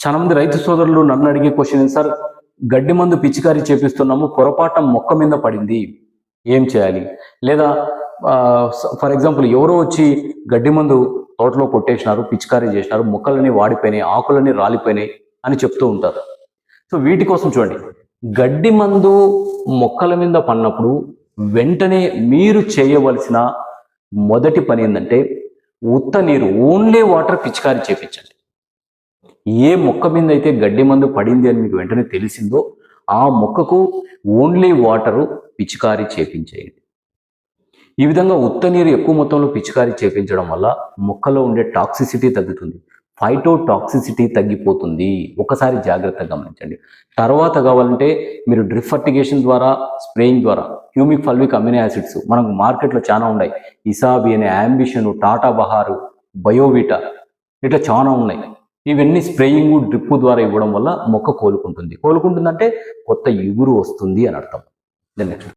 చాలా మంది రైతు సోదరులు నన్ను అడిగే క్వశ్చన్ సార్ గడ్డి మందు పిచికారీ చేపిస్తున్నాము పొరపాటం మొక్క మీద పడింది. ఏం చేయాలి? లేదా ఫర్ ఎగ్జాంపుల్ ఎవరో వచ్చి గడ్డి మందు తోటలో కొట్టేసినారు పిచికారీ చేసినారు మొక్కలన్నీ వాడిపోయినాయి ఆకులన్నీ రాలిపోయినాయి అని చెప్తూ ఉంటారు. సో వీటి కోసం చూడండి. గడ్డి మందు మొక్కల మీద పడినప్పుడు వెంటనే మీరు చేయవలసిన మొదటి పని ఏంటంటే ఉత్త నీరు ఓన్లీ వాటర్ పిచికారీ చేపించండి. ఏ మొక్క మీద అయితే గడ్డి మందు పడింది అని మీకు వెంటనే తెలిసిందో ఆ మొక్కకు ఓన్లీ వాటరు పిచికారీ చేపించేయండి. ఈ విధంగా ఉత్త నీరు ఎక్కువ మొత్తంలో పిచికారీ చేపించడం వల్ల మొక్కలో ఉండే టాక్సిసిటీ తగ్గుతుంది. ఫైటో టాక్సిసిటీ తగ్గిపోతుంది. ఒకసారి జాగ్రత్తగా గమనించండి. తర్వాత కావాలంటే మీరు డ్రిప్ ఫర్టిగేషన్ ద్వారా స్ప్రేయింగ్ ద్వారా హ్యూమిక్ ఫల్విక్ అమినో యాసిడ్స్ మనకు మార్కెట్లో చాలా ఉన్నాయి. ఇసాబి అనే అంబిషన్ టాటా బహారు బయోవిటా ఇట్లా చాలా ఉన్నాయి. ఇవన్నీ స్ప్రేయింగ్ డ్రిప్ ద్వారా ఇవ్వడం వల్ల మొక్క కోలుకుంటుంది. కోలుకుంటుందంటే కొత్త ఇగురు వస్తుంది అని అర్థం. నెక్స్ట్